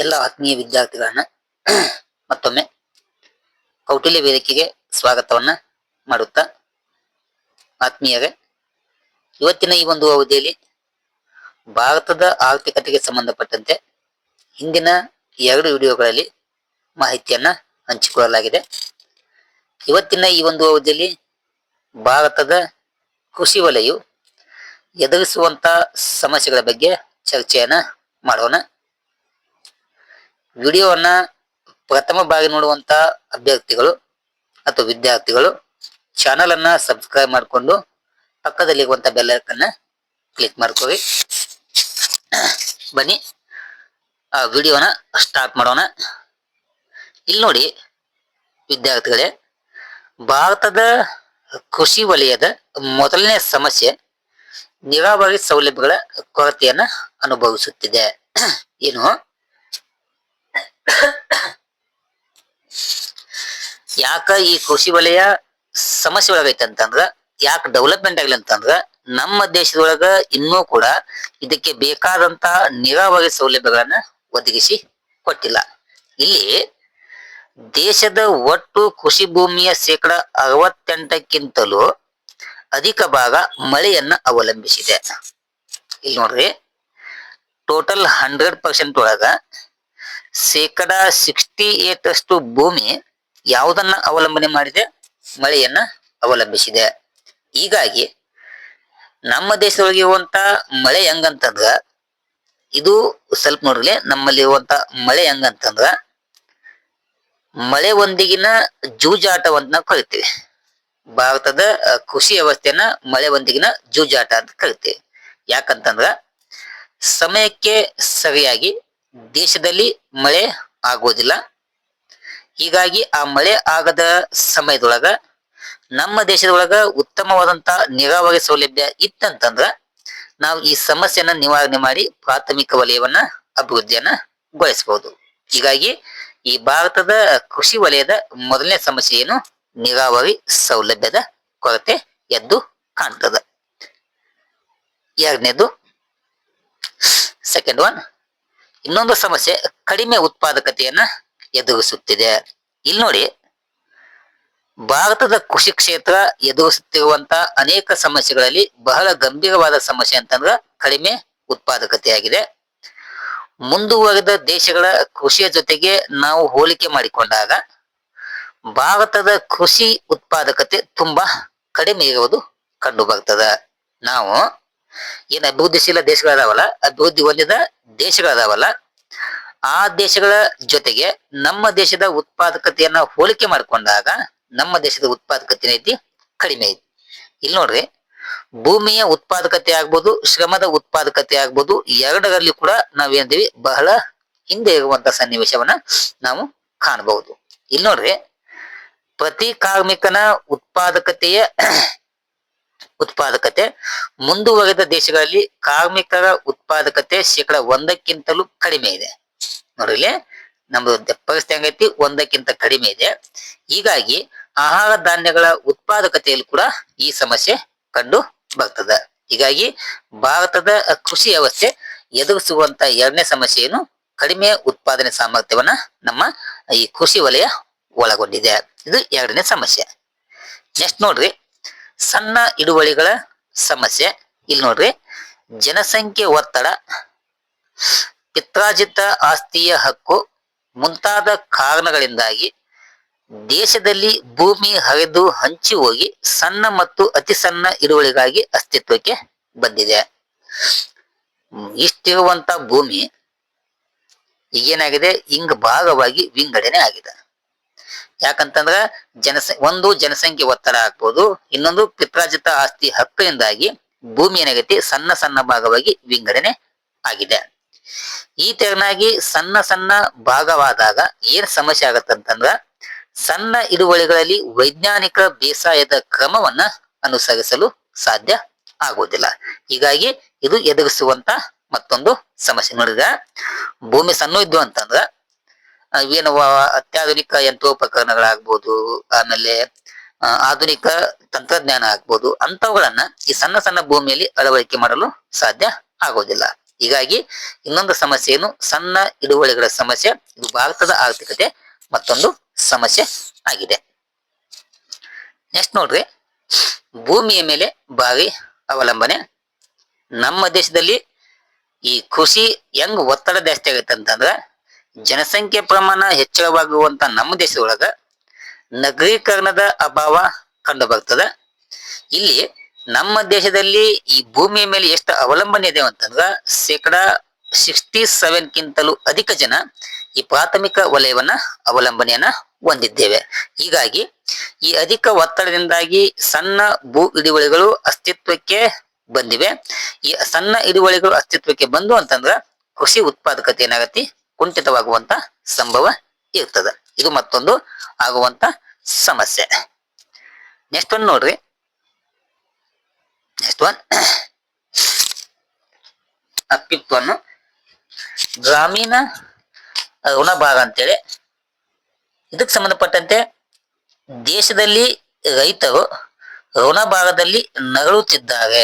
ಎಲ್ಲ ಆತ್ಮೀಯ ವಿದ್ಯಾರ್ಥಿಗಳನ್ನ ಮತ್ತೊಮ್ಮೆ ಕೌಟಿಲ್ಯ ವೇದಿಕೆಗೆ ಸ್ವಾಗತವನ್ನ ಮಾಡುತ್ತಾ ಆತ್ಮೀಯರೇ, ಇವತ್ತಿನ ಈ ಒಂದು ಅವಧಿಯಲ್ಲಿ ಭಾರತದ ಆರ್ಥಿಕತೆಗೆ ಸಂಬಂಧಪಟ್ಟಂತೆ ಹಿಂದಿನ ಎರಡು ವಿಡಿಯೋಗಳಲ್ಲಿ ಮಾಹಿತಿಯನ್ನ ಹಂಚಿಕೊಳ್ಳಲಾಗಿದೆ. ಇವತ್ತಿನ ಈ ಒಂದು ಅವಧಿಯಲ್ಲಿ ಭಾರತದ ಕೃಷಿ ವಲಯವು ಎದುರಿಸುವಂತ ಸಮಸ್ಯೆಗಳ ಬಗ್ಗೆ ಚರ್ಚೆಯನ್ನ ಮಾಡೋಣ. ವಿಡಿಯೋವನ್ನ ಪ್ರಥಮ ಬಾರಿ ನೋಡುವಂತ ಅಭ್ಯರ್ಥಿಗಳು ಅಥವಾ ವಿದ್ಯಾರ್ಥಿಗಳು ಚಾನಲ್ ಅನ್ನ ಸಬ್ಸ್ಕ್ರೈಬ್ ಮಾಡಿಕೊಂಡು ಪಕ್ಕದಲ್ಲಿರುವಂತ ಅನ್ನ ಕ್ಲಿಕ್ ಮಾಡ್ಕೊಳ್ಳಿ. ಬನ್ನಿ. ಆ ವಿಡಿಯೋನ ಸ್ಟಾರ್ಟ್ ಮಾಡೋಣ. ಇಲ್ಲಿ ನೋಡಿ ವಿದ್ಯಾರ್ಥಿಗಳೇ, ಭಾರತದ ಕೃಷಿ ವಲಯದ ಮೊದಲನೇ ಸಮಸ್ಯೆ ನೀರಾವರಿ ಸೌಲಭ್ಯಗಳ ಕೊರತೆಯನ್ನ ಅನುಭವಿಸುತ್ತಿದೆ. ಏನು? ಯಾಕ ಈ ಕೃಷಿ ವಲಯ ಸಮಸ್ಯೆ ಒಳಗೈತೆ ಅಂತಂದ್ರ ಯಾಕ ಡೆವಲಪ್ಮೆಂಟ್ ಆಗ್ಲಿ ಅಂತಂದ್ರ ನಮ್ಮ ದೇಶದೊಳಗ ಇನ್ನೂ ಕೂಡ ಇದಕ್ಕೆ ಬೇಕಾದಂತ ನೀರಾವರಿ ಸೌಲಭ್ಯಗಳನ್ನ ಒದಗಿಸಿ ಕೊಟ್ಟಿಲ್ಲ. ಇಲ್ಲಿ ದೇಶದ ಒಟ್ಟು ಕೃಷಿ ಭೂಮಿಯ ಶೇಕಡ ಅರವತ್ತೆಂಟಕ್ಕಿಂತಲೂ ಅಧಿಕ ಭಾಗ ಮಳೆಯನ್ನ ಅವಲಂಬಿಸಿದೆ. ಇಲ್ಲಿ ನೋಡ್ರಿ ಟೋಟಲ್ ಹಂಡ್ರೆಡ್ ಪರ್ಸೆಂಟ್ ಒಳಗ ಶೇಕಡ ಸಿಕ್ಸ್ಟಿ ಏಟ್ ಅಷ್ಟು ಭೂಮಿ ಯಾವುದನ್ನ ಅವಲಂಬನೆ ಮಾಡಿದೆ? ಮಳೆಯನ್ನ ಅವಲಂಬಿಸಿದೆ. ಹೀಗಾಗಿ ನಮ್ಮ ದೇಶದೊಳಗೆ ಇರುವಂತ ಮಳೆ ಹೆಂಗಂತಂದ್ರ, ಇದು ಸ್ವಲ್ಪ ನೋಡ್ರಿ ನಮ್ಮಲ್ಲಿ ಇರುವಂತ ಮಳೆ ಹೆಂಗಂತಂದ್ರ, ಮಳೆ ಒಂದಿಗಿನ ಜೂಜಾಟವನ್ನ ನಾವು ಕರಿತೀವಿ. ಭಾರತದ ಕೃಷಿ ವ್ಯವಸ್ಥೆಯನ್ನ ಮಳೆ ಒಂದಿಗಿನ ಜೂಜಾಟ ಅಂತ ಕರಿತೀವಿ. ಯಾಕಂತಂದ್ರ, ಸಮಯಕ್ಕೆ ಸರಿಯಾಗಿ ದೇಶದಲ್ಲಿ ಮಳೆ ಆಗೋದಿಲ್ಲ ಹೀಗಾಗಿ ಆ ಮಳೆ ಆಗದ ಸಮಯದೊಳಗ ನಮ್ಮ ದೇಶದೊಳಗ ಉತ್ತಮವಾದಂತ ನೀರಾವರಿ ಸೌಲಭ್ಯ ಇತ್ತಂತಂದ್ರ ನಾವು ಈ ಸಮಸ್ಯೆಯನ್ನ ನಿವಾರಣೆ ಮಾಡಿ ಪ್ರಾಥಮಿಕ ವಲಯವನ್ನ ಅಭಿವೃದ್ಧಿಯನ್ನ ಗೊಳಿಸಬಹುದು ಹೀಗಾಗಿ ಈ ಭಾರತದ ಕೃಷಿ ವಲಯದ ಮೊದಲನೇ ಸಮಸ್ಯೆ ಏನು? ನೀರಾವರಿ ಸೌಲಭ್ಯದ ಕೊರತೆ ಎದ್ದು ಕಾಣ್ತದ. ಎರಡನೇದು ಸೆಕೆಂಡ್ ಒನ್ ಇನ್ನೊಂದು ಸಮಸ್ಯೆ, ಕಡಿಮೆ ಉತ್ಪಾದಕತೆಯನ್ನ ಎದುರಿಸುತ್ತಿದೆ. ಇಲ್ಲಿ ನೋಡಿ, ಭಾರತದ ಕೃಷಿ ಕ್ಷೇತ್ರ ಎದುರಿಸುತ್ತಿರುವಂತ ಅನೇಕ ಸಮಸ್ಯೆಗಳಲ್ಲಿ ಬಹಳ ಗಂಭೀರವಾದ ಸಮಸ್ಯೆ ಅಂತಂದ್ರೆ ಕಡಿಮೆ ಉತ್ಪಾದಕತೆಯಾಗಿದೆ. ಮುಂದುವರೆದ ದೇಶಗಳ ಕೃಷಿಯ ಜೊತೆಗೆ ನಾವು ಹೋಲಿಕೆ ಮಾಡಿಕೊಂಡಾಗ, ಭಾರತದ ಕೃಷಿ ಉತ್ಪಾದಕತೆ ತುಂಬಾ ಕಡಿಮೆ ಇರುವುದು ಕಂಡು ಬರ್ತದ. ನಾವು ಏನ್ ಅಭಿವೃದ್ಧಿಶೀಲ ದೇಶಗಳದಾವಲ್ಲ ಅಭಿವೃದ್ಧಿ ಹೊಂದಿದ ದೇಶಗಳದಾವಲ್ಲ, ಆ ದೇಶಗಳ ಜೊತೆಗೆ ನಮ್ಮ ದೇಶದ ಉತ್ಪಾದಕತೆಯನ್ನ ಹೋಲಿಕೆ ಮಾಡಿಕೊಂಡಾಗ ನಮ್ಮ ದೇಶದ ಉತ್ಪಾದಕತೆ ಐತಿ ಕಡಿಮೆ ಐತಿ. ಇಲ್ಲಿ ನೋಡ್ರಿ, ಭೂಮಿಯ ಉತ್ಪಾದಕತೆ ಆಗ್ಬೋದು, ಶ್ರಮದ ಉತ್ಪಾದಕತೆ ಆಗ್ಬೋದು, ಎರಡರಲ್ಲಿ ಕೂಡ ನಾವೇನಿದೀವಿ ಬಹಳ ಹಿಂದೆ ಇರುವಂತ ಸನ್ನಿವೇಶವನ್ನ ನಾವು ಕಾಣಬಹುದು. ಇಲ್ಲಿ ನೋಡ್ರಿ, ಪ್ರತಿ ಕಾರ್ಮಿಕನ ಉತ್ಪಾದಕತೆಯ ಉತ್ಪಾದಕತೆ. ಮುಂದುವರೆದ ದೇಶಗಳಲ್ಲಿ ಕಾರ್ಮಿಕರ ಉತ್ಪಾದಕತೆ ಶೇಕಡ ಒಂದಕ್ಕಿಂತಲೂ ಕಡಿಮೆ ಇದೆ. ನೋಡ್ರಿ ಇಲ್ಲಿ ನಮ್ದು ಪರಿಸ್ಥಿತಿ ಹೆಂಗೈತಿ? ಒಂದಕ್ಕಿಂತ ಕಡಿಮೆ ಇದೆ. ಹೀಗಾಗಿ ಆಹಾರ ಧಾನ್ಯಗಳ ಉತ್ಪಾದಕತೆಯಲ್ಲಿ ಕೂಡ ಈ ಸಮಸ್ಯೆ ಕಂಡು ಬರ್ತದ. ಹೀಗಾಗಿ ಭಾರತದ ಕೃಷಿ ವ್ಯವಸ್ಥೆ ಎದುರಿಸುವಂತ ಎರಡನೇ ಸಮಸ್ಯೆ ಏನು? ಕಡಿಮೆ ಉತ್ಪಾದನೆ ಸಾಮರ್ಥ್ಯವನ್ನ ನಮ್ಮ ಈ ಕೃಷಿ ವಲಯ ಒಳಗೊಂಡಿದೆ. ಇದು ಎರಡನೇ ಸಮಸ್ಯೆ. ನೆಕ್ಸ್ಟ್ ನೋಡ್ರಿ. ಸಣ್ಣ ಹಿಡುವಳಿಗಳ ಸಮಸ್ಯೆ. ಇಲ್ಲಿ ನೋಡ್ರಿ, ಜನಸಂಖ್ಯೆ ಒತ್ತಡ ಪಿತ್ರಾಜಿತ ಆಸ್ತಿಯ ಹಕ್ಕು ಮುಂತಾದ ಕಾರಣಗಳಿಂದಾಗಿ ದೇಶದಲ್ಲಿ ಭೂಮಿ ಹರಿದು ಹಂಚಿ ಹೋಗಿ ಸಣ್ಣ ಮತ್ತು ಅತಿ ಸಣ್ಣ ಹಿಡುವಳಿಗಾಗಿ ಅಸ್ತಿತ್ವಕ್ಕೆ ಬಂದಿದೆ. ಇಷ್ಟಿರುವಂತ ಭೂಮಿ ಈಗೇನಾಗಿದೆ? ಹಿಂಗ್ ಭಾಗವಾಗಿ ವಿಂಗಡಣೆ ಆಗಿದೆ. ಯಾಕಂತಂದ್ರ ಜನಸ, ಒಂದು ಜನಸಂಖ್ಯೆ ಒತ್ತಡ ಆಗ್ಬೋದು, ಇನ್ನೊಂದು ಪಿತ್ರಾಜಿತ ಆಸ್ತಿ ಹಕ್ಕಿನಿಂದಾಗಿ ಭೂಮಿ ಏನಾಗೈತಿ ಸಣ್ಣ ಸಣ್ಣ ಭಾಗವಾಗಿ ವಿಂಗಡಣೆ ಆಗಿದೆ. ಈ ತೆರನಾಗಿ ಸಣ್ಣ ಸಣ್ಣ ಭಾಗವಾದಾಗ ಏನ್ ಸಮಸ್ಯೆ ಆಗತ್ತಂತಂದ್ರ, ಸಣ್ಣ ಹಿಡುವಳಿಗಳಲ್ಲಿ ವೈಜ್ಞಾನಿಕ ಬೇಸಾಯದ ಕ್ರಮವನ್ನ ಅನುಸರಿಸಲು ಸಾಧ್ಯ ಆಗುವುದಿಲ್ಲ. ಹೀಗಾಗಿ ಇದು ಎದುರಿಸುವಂತ ಮತ್ತೊಂದು ಸಮಸ್ಯೆ ನೋಡಿದ್ರ, ಭೂಮಿ ಸಣ್ಣ ಇದ್ವು ಅಂತಂದ್ರ ಏನು ಅತ್ಯಾಧುನಿಕ ಯಂತ್ರೋಪಕರಣಗಳಾಗ್ಬೋದು, ಆಮೇಲೆ ಆಧುನಿಕ ತಂತ್ರಜ್ಞಾನ ಆಗ್ಬೋದು, ಅಂಥವುಗಳನ್ನ ಈ ಸಣ್ಣ ಸಣ್ಣ ಭೂಮಿಯಲ್ಲಿ ಅಳವಡಿಕೆ ಮಾಡಲು ಸಾಧ್ಯ ಆಗೋದಿಲ್ಲ. ಹೀಗಾಗಿ ಇನ್ನೊಂದು ಸಮಸ್ಯೆ ಏನು? ಸಣ್ಣ ಹಿಡುವಳಿಗಳ ಸಮಸ್ಯೆ, ಇದು ಭಾರತದ ಆರ್ಥಿಕತೆ ಮತ್ತೊಂದು ಸಮಸ್ಯೆ ಆಗಿದೆ. ನೆಕ್ಸ್ಟ್ ನೋಡ್ರಿ. ಭೂಮಿಯ ಮೇಲೆ ಭಾರಿ ಅವಲಂಬನೆ. ನಮ್ಮ ದೇಶದಲ್ಲಿ ಈ ಕೃಷಿ ಹೆಂಗ್ ಒತ್ತಡ ಜಾಸ್ತಿ ಆಗೈತೆ ಅಂತಂದ್ರ ಜನಸಂಖ್ಯೆ ಪ್ರಮಾಣ ಹೆಚ್ಚಳವಾಗುವಂತ ನಮ್ಮ ದೇಶದೊಳಗ ನಗರೀಕರಣದ ಅಭಾವ ಕಂಡು ಬರ್ತದ ಇಲ್ಲಿ ನಮ್ಮ ದೇಶದಲ್ಲಿ ಈ ಭೂಮಿಯ ಮೇಲೆ ಎಷ್ಟು ಅವಲಂಬನೆ ಇದೆ ಅಂತಂದ್ರ ಶೇಕಡ ಸಿಕ್ಸ್ಟಿ ಸೆವೆನ್ ಕಿಂತಲೂ ಅಧಿಕ ಜನ ಈ ಪ್ರಾಥಮಿಕ ವಲಯವನ್ನ ಅವಲಂಬನೆಯನ್ನ ಹೊಂದಿದ್ದೇವೆ. ಹೀಗಾಗಿ ಈ ಅಧಿಕ ಒತ್ತಡದಿಂದಾಗಿ ಸಣ್ಣ ಭೂ ಹಿಡುವಳಿಗಳು ಅಸ್ತಿತ್ವಕ್ಕೆ ಬಂದಿವೆ. ಈ ಸಣ್ಣ ಹಿಡುವಳಿಗಳು ಅಸ್ತಿತ್ವಕ್ಕೆ ಬಂದು ಅಂತಂದ್ರ ಕೃಷಿ ಉತ್ಪಾದಕತೆ ಏನಾಗತಿ ಕುಂಠಿತವಾಗುವಂತ ಸಂಭವ ಇರ್ತದ. ಇದು ಮತ್ತೊಂದು ಆಗುವಂತ ಸಮಸ್ಯೆ. ನೆಕ್ಸ್ಟ್ ಒನ್ ನೋಡ್ರಿ. ನೆಕ್ಸ್ಟ್ ಒನ್ ಒನ್ ಗ್ರಾಮೀಣ ಋಣಭಾರ ಅಂತೇಳಿ. ಇದಕ್ಕೆ ಸಂಬಂಧಪಟ್ಟಂತೆ ದೇಶದಲ್ಲಿ ರೈತರು ಋಣಭಾರದಲ್ಲಿ ನರಳುತ್ತಿದ್ದಾರೆ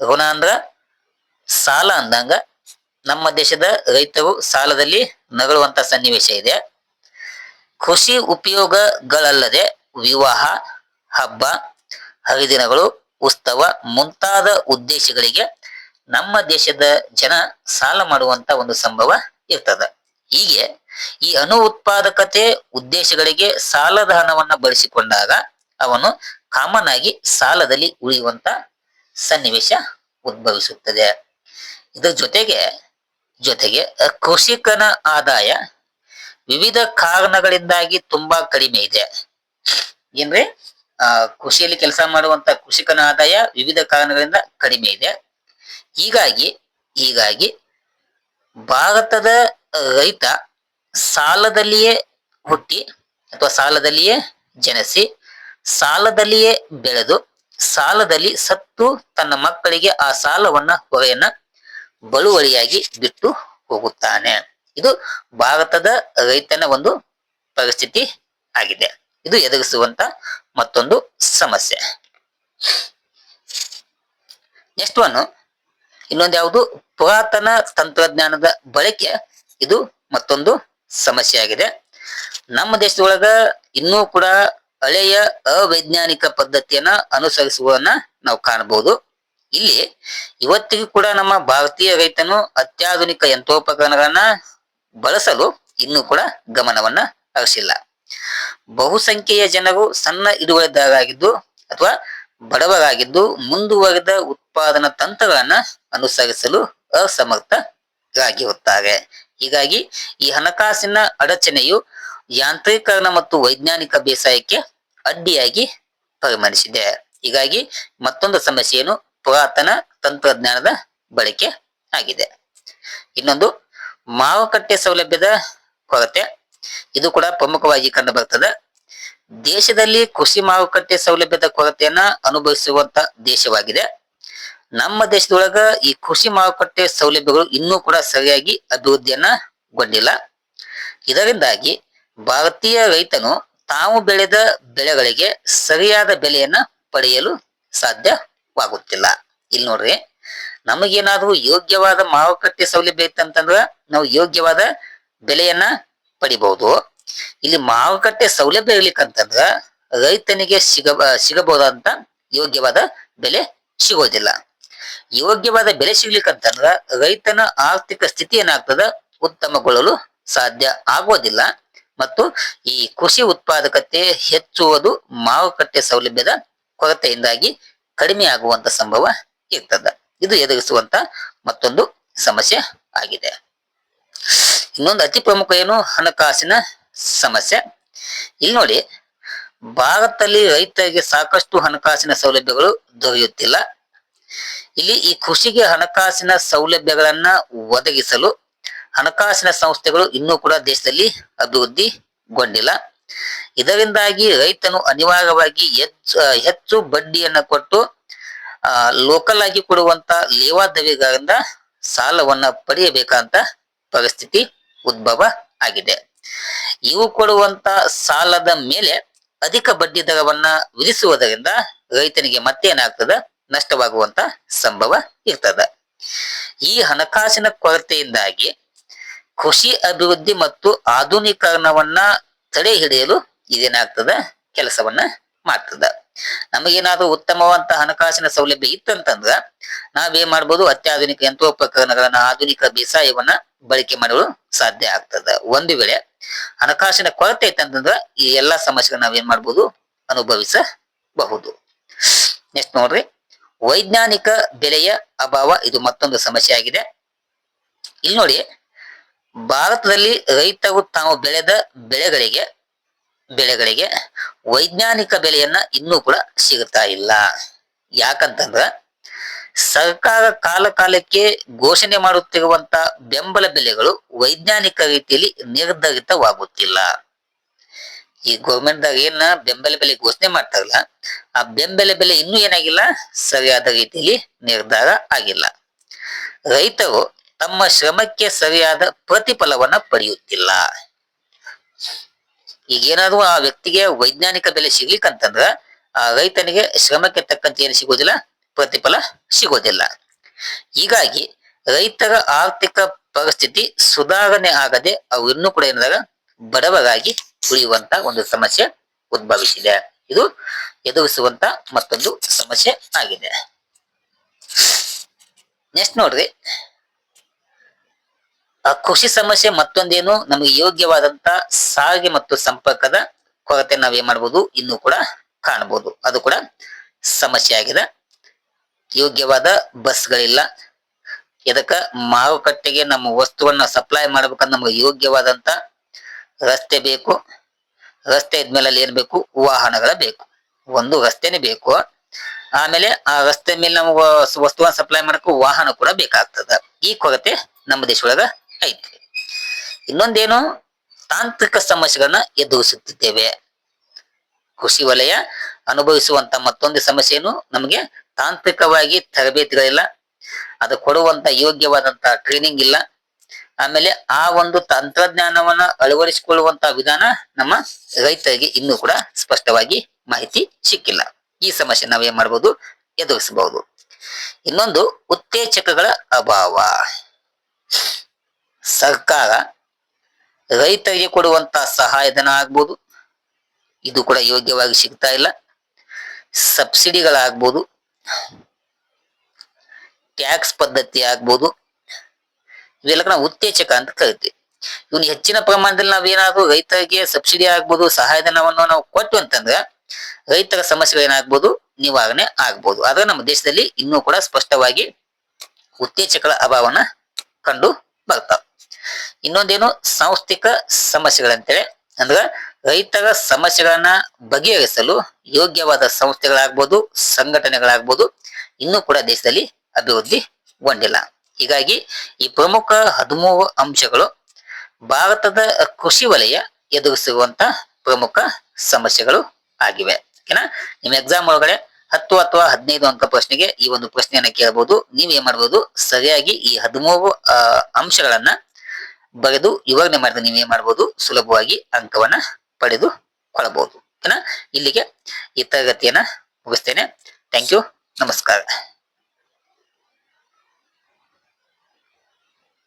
ಋಣ ಅಂದ್ರ ಸಾಲ ಅಂದಂಗ ನಮ್ಮ ದೇಶದ ರೈತರು ಸಾಲದಲ್ಲಿ ನಗಳುವಂತ ಸನ್ನಿವೇಶ ಇದೆ. ಕೃಷಿ ಉಪಯೋಗಗಳಲ್ಲದೆ ವಿವಾಹ, ಹಬ್ಬ, ಹರಿದಿನಗಳು, ಉತ್ಸವ ಮುಂತಾದ ಉದ್ದೇಶಗಳಿಗೆ ನಮ್ಮ ದೇಶದ ಜನ ಸಾಲ ಮಾಡುವಂತ ಒಂದು ಸಂಭವ ಇರ್ತದ. ಹೀಗೆ ಈ ಅಣು ಉತ್ಪಾದಕತೆ ಉದ್ದೇಶಗಳಿಗೆ ಸಾಲದ ಹಣವನ್ನ ಬಳಸಿಕೊಂಡಾಗ ಅವನು ಕಾಮನ್ ಆಗಿ ಸಾಲದಲ್ಲಿ ಉಳಿಯುವಂತ ಸನ್ನಿವೇಶ ಉದ್ಭವಿಸುತ್ತದೆ. ಇದರ ಜೊತೆಗೆ ಜೊತೆಗೆ ಕೃಷಿಕನ ಆದಾಯ ವಿವಿಧ ಕಾರಣಗಳಿಂದಾಗಿ ತುಂಬಾ ಕಡಿಮೆ ಇದೆ. ಏನ್ರಿ? ಆ, ಕೃಷಿಯಲ್ಲಿ ಕೆಲಸ ಮಾಡುವಂತ ಕೃಷಿಕನ ಆದಾಯ ವಿವಿಧ ಕಾರಣಗಳಿಂದ ಕಡಿಮೆ ಇದೆ. ಹೀಗಾಗಿ ಹೀಗಾಗಿ ಭಾರತದ ರೈತ ಸಾಲದಲ್ಲಿಯೇ ಹುಟ್ಟಿ ಅಥವಾ ಸಾಲದಲ್ಲಿಯೇ ಜನಿಸಿ, ಸಾಲದಲ್ಲಿಯೇ ಬೆಳೆದು, ಸಾಲದಲ್ಲಿ ಸತ್ತು ತನ್ನ ಮಕ್ಕಳಿಗೆ ಆ ಸಾಲವನ್ನ, ಹೊರೆಯನ್ನ ಬಳುವಳಿಯಾಗಿ ಬಿಟ್ಟು ಹೋಗುತ್ತಾನೆ. ಇದು ಭಾರತದ ರೈತನ ಒಂದು ಪರಿಸ್ಥಿತಿ ಆಗಿದೆ. ಇದು ಎದುರಿಸುವಂತ ಮತ್ತೊಂದು ಸಮಸ್ಯೆ. ನೆಕ್ಸ್ಟ್ ಒನ್ ಇನ್ನೊಂದು ಯಾವುದು? ಪುರಾತನ ತಂತ್ರಜ್ಞಾನದ ಬಳಕೆ. ಇದು ಮತ್ತೊಂದು ಸಮಸ್ಯೆ ಆಗಿದೆ. ನಮ್ಮ ದೇಶದೊಳಗ ಇನ್ನೂ ಕೂಡ ಹಳೆಯ ಅವೈಜ್ಞಾನಿಕ ಪದ್ಧತಿಯನ್ನ ಅನುಸರಿಸುವನ್ನ ನಾವು ಕಾಣಬಹುದು. ಇಲ್ಲಿ ಇವತ್ತಿಗೂ ಕೂಡ ನಮ್ಮ ಭಾರತೀಯ ರೈತನು ಅತ್ಯಾಧುನಿಕ ಯಂತ್ರೋಪಕರಣಗಳನ್ನ ಬಳಸಲು ಇನ್ನೂ ಕೂಡ ಗಮನವನ್ನ ಹರಿಸಿಲ್ಲ. ಬಹುಸಂಖ್ಯೆಯ ಜನರು ಸಣ್ಣ ಹಿಡುವಳಿದಾರರಾಗಿದ್ದು ಅಥವಾ ಬಡವರಾಗಿದ್ದು ಮುಂದುವರೆದ ಉತ್ಪಾದನಾ ತಂತ್ರಗಳನ್ನ ಅನುಸರಿಸಲು ಅಸಮರ್ಥರಾಗಿರುತ್ತಾರೆ ಹೀಗಾಗಿ ಈ ಹಣಕಾಸಿನ ಅಡಚಣೆಯು ಯಾಂತ್ರೀಕರಣ ಮತ್ತು ವೈಜ್ಞಾನಿಕ ಬೇಸಾಯಕ್ಕೆ ಅಡ್ಡಿಯಾಗಿ ಪರಿಮಣಿಸಿದೆ ಹೀಗಾಗಿ ಮತ್ತೊಂದು ಸಮಸ್ಯೆ ಏನು ಪುರಾತನ ತಂತ್ರಜ್ಞಾನದ ಬಳಕೆ ಆಗಿದೆ. ಇನ್ನೊಂದು, ಮಾರುಕಟ್ಟೆ ಸೌಲಭ್ಯದ ಕೊರತೆ. ಇದು ಕೂಡ ಪ್ರಮುಖವಾಗಿ ಕಂಡು ಬರ್ತದೆ ದೇಶದಲ್ಲಿ ಕೃಷಿ ಮಾರುಕಟ್ಟೆ ಸೌಲಭ್ಯದ ಕೊರತೆಯನ್ನ ಅನುಭವಿಸುವಂತ ದೇಶವಾಗಿದೆ. ನಮ್ಮ ದೇಶದೊಳಗ ಈ ಕೃಷಿ ಮಾರುಕಟ್ಟೆ ಸೌಲಭ್ಯಗಳು ಇನ್ನೂ ಕೂಡ ಸರಿಯಾಗಿ ಅಭಿವೃದ್ಧಿಯನ್ನ ಗೊಂಡಿಲ್ಲ ಇದರಿಂದಾಗಿ ಭಾರತೀಯ ರೈತನು ತಾವು ಬೆಳೆದ ಬೆಳೆಗಳಿಗೆ ಸರಿಯಾದ ಬೆಲೆಯನ್ನ ಪಡೆಯಲು ಸಾಧ್ಯವಾಗುತ್ತಿಲ್ಲ ಇಲ್ಲಿ ನೋಡ್ರಿ, ನಮಗೇನಾದ್ರೂ ಯೋಗ್ಯವಾದ ಮಾರುಕಟ್ಟೆ ಸೌಲಭ್ಯ ಇತ್ತಂತಂದ್ರ ನಾವು ಯೋಗ್ಯವಾದ ಬೆಲೆಯನ್ನ ಪಡಿಬಹುದು. ಇಲ್ಲಿ ಮಾರುಕಟ್ಟೆ ಸೌಲಭ್ಯ ಇರ್ಲಿಕ್ಕಂತಂದ್ರ ರೈತನಿಗೆ ಸಿಗ ಸಿಗಬಹುದಾದಂತ ಯೋಗ್ಯವಾದ ಬೆಲೆ ಸಿಗೋದಿಲ್ಲ. ಯೋಗ್ಯವಾದ ಬೆಲೆ ಸಿಗ್ಲಿಕ್ಕಂತಂದ್ರ ರೈತನ ಆರ್ಥಿಕ ಸ್ಥಿತಿ ಏನಾಗ್ತದ? ಉತ್ತಮಗೊಳ್ಳಲು ಸಾಧ್ಯ ಆಗೋದಿಲ್ಲ. ಮತ್ತು ಈ ಕೃಷಿ ಉತ್ಪಾದಕತೆ ಹೆಚ್ಚುವುದು ಮಾರುಕಟ್ಟೆ ಸೌಲಭ್ಯದ ಕೊರತೆಯಿಂದಾಗಿ ಕಡಿಮೆ ಆಗುವಂತ ಸಂಭವ ಇರ್ತದ. ಇದು ಎದುರಿಸುವಂತ ಮತ್ತೊಂದು ಸಮಸ್ಯೆ ಆಗಿದೆ. ಇನ್ನೊಂದು ಅತಿ ಪ್ರಮುಖ ಏನು? ಹಣಕಾಸಿನ ಸಮಸ್ಯೆ. ಇಲ್ಲಿ ನೋಡಿ, ಭಾರತದಲ್ಲಿ ರೈತರಿಗೆ ಸಾಕಷ್ಟು ಹಣಕಾಸಿನ ಸೌಲಭ್ಯಗಳು ದೊರೆಯುತ್ತಿಲ್ಲ. ಇಲ್ಲಿ ಈ ಕೃಷಿಗೆ ಹಣಕಾಸಿನ ಸೌಲಭ್ಯಗಳನ್ನ ಒದಗಿಸಲು ಹಣಕಾಸಿನ ಸಂಸ್ಥೆಗಳು ಇನ್ನೂ ಕೂಡ ದೇಶದಲ್ಲಿ ಅಭಿವೃದ್ಧಿಗೊಂಡಿಲ್ಲ. ಇದರಿಂದಾಗಿ ರೈತನು ಅನಿವಾರ್ಯವಾಗಿ ಹೆಚ್ಚು ಹೆಚ್ಚು ಬಡ್ಡಿಯನ್ನು ಕೊಟ್ಟು ಲೋಕಲ್ ಆಗಿ ಕೊಡುವಂತ ಲೇವಾದೇವಿಗಳಿಂದ ಸಾಲವನ್ನ ಪಡೆಯಬೇಕಂತ ಪರಿಸ್ಥಿತಿ ಉದ್ಭವ ಆಗಿದೆ. ಇವು ಕೊಡುವಂತ ಸಾಲದ ಮೇಲೆ ಅಧಿಕ ಬಡ್ಡಿ ದರವನ್ನ ವಿಧಿಸುವುದರಿಂದ ರೈತನಿಗೆ ಮತ್ತೆ ಏನಾಗ್ತದ ನಷ್ಟವಾಗುವಂತ ಸಂಭವ ಇರ್ತದ. ಈ ಹಣಕಾಸಿನ ಕೊರತೆಯಿಂದಾಗಿ ಕೃಷಿ ಅಭಿವೃದ್ಧಿ ಮತ್ತು ಆಧುನೀಕರಣವನ್ನ ತಡೆ ಹಿಡಿಯಲು ಇದೇನಾಗ್ತದ? ಕೆಲಸವನ್ನ ಮಾಡ್ತದ. ನಮಗೇನಾದ್ರೂ ಉತ್ತಮವಂತ ಹಣಕಾಸಿನ ಸೌಲಭ್ಯ ಇತ್ತಂತಂದ್ರ ನಾವೇನ್ ಮಾಡ್ಬೋದು? ಅತ್ಯಾಧುನಿಕ ಯಂತ್ರೋಪಕರಣಗಳನ್ನ, ಆಧುನಿಕ ಬೇಸಾಯವನ್ನ ಬಳಕೆ ಮಾಡಲು ಸಾಧ್ಯ ಆಗ್ತದ. ಒಂದು ವೇಳೆ ಹಣಕಾಸಿನ ಕೊರತೆ ಇತ್ತಂತಂದ್ರ ಈ ಎಲ್ಲಾ ಸಮಸ್ಯೆಗಳನ್ನ ನಾವೇನ್ ಮಾಡ್ಬೋದು? ಅನುಭವಿಸಬಹುದು. ನೆಕ್ಸ್ಟ್ ನೋಡ್ರಿ. ವೈಜ್ಞಾನಿಕ ಬೆಲೆಯ ಅಭಾವ ಇದು ಮತ್ತೊಂದು ಸಮಸ್ಯೆ ಆಗಿದೆ. ಇಲ್ಲಿ ನೋಡಿ. ಭಾರತದಲ್ಲಿ ರೈತರು ತಾವು ಬೆಳೆದ ಬೆಳೆಗಳಿಗೆ ಬೆಳೆಗಳಿಗೆ ವೈಜ್ಞಾನಿಕ ಬೆಲೆಯನ್ನ ಇನ್ನೂ ಕೂಡ ಸಿಗುತ್ತಾ ಇಲ್ಲ. ಯಾಕಂತಂದ್ರ ಸರ್ಕಾರ ಕಾಲ ಕಾಲಕ್ಕೆ ಘೋಷಣೆ ಮಾಡುತ್ತಿರುವಂತ ಬೆಂಬಲ ಬೆಲೆಗಳು ವೈಜ್ಞಾನಿಕ ರೀತಿಯಲ್ಲಿ ನಿರ್ಧರಿತವಾಗುತ್ತಿಲ್ಲ. ಈ ಗೌರ್ಮೆಂಟ್ದಾಗ ಏನ ಬೆಂಬಲ ಬೆಲೆ ಘೋಷಣೆ ಮಾಡ್ತಾರಲ್ಲ, ಆ ಬೆಂಬಲ ಬೆಲೆ ಇನ್ನೂ ಏನಾಗಿಲ್ಲ? ಸರಿಯಾದ ರೀತಿಯಲ್ಲಿ ನಿರ್ಧಾರ ಆಗಿಲ್ಲ. ರೈತರು ತಮ್ಮ ಶ್ರಮಕ್ಕೆ ಸರಿಯಾದ ಪ್ರತಿಫಲವನ್ನ ಪಡೆಯುತ್ತಿಲ್ಲ. ಈಗೇನಾದ್ರೂ ಆ ವ್ಯಕ್ತಿಗೆ ವೈಜ್ಞಾನಿಕ ಬೆಲೆ ಸಿಗ್ಲಿಕ್ಕಂತಂದ್ರ ಆ ರೈತನಿಗೆ ಶ್ರಮಕ್ಕೆ ತಕ್ಕಂತೆ ಏನು ಸಿಗೋದಿಲ್ಲ? ಪ್ರತಿಫಲ ಸಿಗೋದಿಲ್ಲ. ಹೀಗಾಗಿ ರೈತರ ಆರ್ಥಿಕ ಪರಿಸ್ಥಿತಿ ಸುಧಾರಣೆ ಆಗದೆ ಅವು ಇನ್ನೂ ಕೂಡ ಏನಾದಾಗ ಬಡವರಾಗಿ ಉಳಿಯುವಂತ ಒಂದು ಸಮಸ್ಯೆ ಉದ್ಭವಿಸಿದೆ. ಇದು ಎದುರಿಸುವಂತ ಮತ್ತೊಂದು ಸಮಸ್ಯೆ ಆಗಿದೆ. ನೆಕ್ಸ್ಟ್ ನೋಡ್ರಿ. ಕೃಷಿ ಸಮಸ್ಯೆ ಮತ್ತೊಂದೇನು? ನಮಗೆ ಯೋಗ್ಯವಾದಂತ ಸಾರಿಗೆ ಮತ್ತು ಸಂಪರ್ಕದ ಕೊರತೆ ನಾವೇ ಮಾಡ್ಬೋದು? ಇನ್ನು ಕೂಡ ಕಾಣಬಹುದು ಅದು ಕೂಡ ಸಮಸ್ಯೆ ಆಗಿದೆ. ಯೋಗ್ಯವಾದ ಬಸ್ಗಳಿಲ್ಲ. ಇದಕ್ಕ ಮಾರುಕಟ್ಟೆಗೆ ನಮ್ಮ ವಸ್ತುವನ್ನ ಸಪ್ಲೈ ಮಾಡ್ಬೇಕಂದ್ರೆ ನಮಗೆ ಯೋಗ್ಯವಾದಂತ ರಸ್ತೆ ಬೇಕು. ರಸ್ತೆ ಇದ್ಮೇಲೆ ಅಲ್ಲಿ ಏನ್ ಬೇಕು? ವಾಹನಗಳ ಬೇಕು. ಒಂದು ರಸ್ತೆನೇ ಬೇಕು. ಆಮೇಲೆ ಆ ರಸ್ತೆ ಮೇಲೆ ನಮಗ ವಸ್ತುವನ್ನ ಸಪ್ಲೈ ಮಾಡಕ್ಕೂ ವಾಹನ ಕೂಡ ಬೇಕಾಗ್ತದ. ಈ ಕೊರತೆ ನಮ್ಮ ದೇಶದೊಳಗ ಐತಿ ಇನ್ನೊಂದೇನು? ತಾಂತ್ರಿಕ ಸಮಸ್ಯೆಗಳನ್ನ ಎದುರಿಸುತ್ತಿದ್ದೇವೆ. ಕೃಷಿ ವಲಯ ಅನುಭವಿಸುವಂತ ಮತ್ತೊಂದು ಸಮಸ್ಯೆಯನ್ನು ನಮಗೆ ತಾಂತ್ರಿಕವಾಗಿ ತರಬೇತಿಗಳಿಲ್ಲ. ಅದು ಕೊಡುವಂತ ಯೋಗ್ಯವಾದಂತ ಟ್ರೈನಿಂಗ್ ಇಲ್ಲ. ಆಮೇಲೆ ಆ ಒಂದು ತಂತ್ರಜ್ಞಾನವನ್ನ ಅಳವಡಿಸಿಕೊಳ್ಳುವಂತ ವಿಧಾನ ನಮ್ಮ ರೈತರಿಗೆ ಇನ್ನೂ ಕೂಡ ಸ್ಪಷ್ಟವಾಗಿ ಮಾಹಿತಿ ಸಿಕ್ಕಿಲ್ಲ. ಈ ಸಮಸ್ಯೆ ನಾವೇನ್ ಮಾಡ್ಬೋದು? ಎದುರಿಸಬಹುದು. ಇನ್ನೊಂದು ಉತ್ತೇಜಕಗಳ ಅಭಾವ. ಸರ್ಕಾರ ರೈತರಿಗೆ ಕೊಡುವಂತ ಸಹಾಯಧನ ಆಗ್ಬೋದು. ಇದು ಕೂಡ ಯೋಗ್ಯವಾಗಿ ಸಿಗ್ತಾ ಇಲ್ಲ. ಸಬ್ಸಿಡಿಗಳಾಗ್ಬೋದು. ಟ್ಯಾಕ್ಸ್ ಪದ್ಧತಿ ಆಗ್ಬೋದು. ಇವೆಲ್ಲ ನಾವು ಉತ್ತೇಜಕ ಅಂತ ಕರಿತೀವಿ. ಇವನು ಹೆಚ್ಚಿನ ಪ್ರಮಾಣದಲ್ಲಿ ನಾವೇನಾದ್ರೂ ರೈತರಿಗೆ ಸಬ್ಸಿಡಿ ಆಗ್ಬೋದು, ಸಹಾಯಧನವನ್ನು ನಾವು ಕೊಟ್ಟು ಅಂತಂದ್ರೆ ರೈತರ ಸಮಸ್ಯೆಗಳು ಏನಾಗ್ಬೋದು ನಿವಾರಣೆ ಆಗ್ಬೋದು. ಆದ್ರೆ ನಮ್ಮ ದೇಶದಲ್ಲಿ ಇನ್ನೂ ಕೂಡ ಸ್ಪಷ್ಟವಾಗಿ ಉತ್ತೇಜಕಗಳ ಅಭಾವನ ಕಂಡು ಬರ್ತಾವ. ಇನ್ನೊಂದೇನು ಸಾಂಸ್ಥಿಕ ಸಮಸ್ಯೆಗಳಂತೇಳಿ, ಅಂದ್ರೆ ರೈತರ ಸಮಸ್ಯೆಗಳನ್ನ ಬಗೆಹರಿಸಲು ಯೋಗ್ಯವಾದ ಸಂಸ್ಥೆಗಳಾಗ್ಬೋದು, ಸಂಘಟನೆಗಳಾಗ್ಬೋದು, ಇನ್ನೂ ಕೂಡ ದೇಶದಲ್ಲಿ ಅಭಿವೃದ್ಧಿ ಹೊಂದಿಲ್ಲ. ಹೀಗಾಗಿ ಈ ಪ್ರಮುಖ ಹದಿಮೂರು ಅಂಶಗಳು ಭಾರತದ ಕೃಷಿ ವಲಯ ಎದುರಿಸಿರುವಂತ ಪ್ರಮುಖ ಸಮಸ್ಯೆಗಳು ಆಗಿವೆ. ಓಕೆನಾ? ನಿಮ್ಮ ಎಕ್ಸಾಮ್ ಒಳಗಡೆ ಹತ್ತು ಅಥವಾ ಹದಿನೈದು ಅಂಕ ಪ್ರಶ್ನೆಗೆ ಈ ಒಂದು ಪ್ರಶ್ನೆಯನ್ನ ಕೇಳಬಹುದು ನೀವ್ ಏನ್ ಮಾಡ್ಬೋದು? ಸರಿಯಾಗಿ ಈ ಹದಿಮೂರು ಅಂಶಗಳನ್ನ ಬರೆದು ವಿವರಣೆ ಮಾಡಿದ ನೀವು ಏನ್ ಮಾಡ್ಬೋದು? ಸುಲಭವಾಗಿ ಅಂಕವನ್ನ ಪಡೆದು ಕೊಳ್ಳಬಹುದು. ಓಕೆನಾ? ಇಲ್ಲಿಗೆ ಈ ತರಗತಿಯನ್ನ ಮುಗಿಸ್ತೇನೆ. ಥ್ಯಾಂಕ್ ಯು ನಮಸ್ಕಾರ.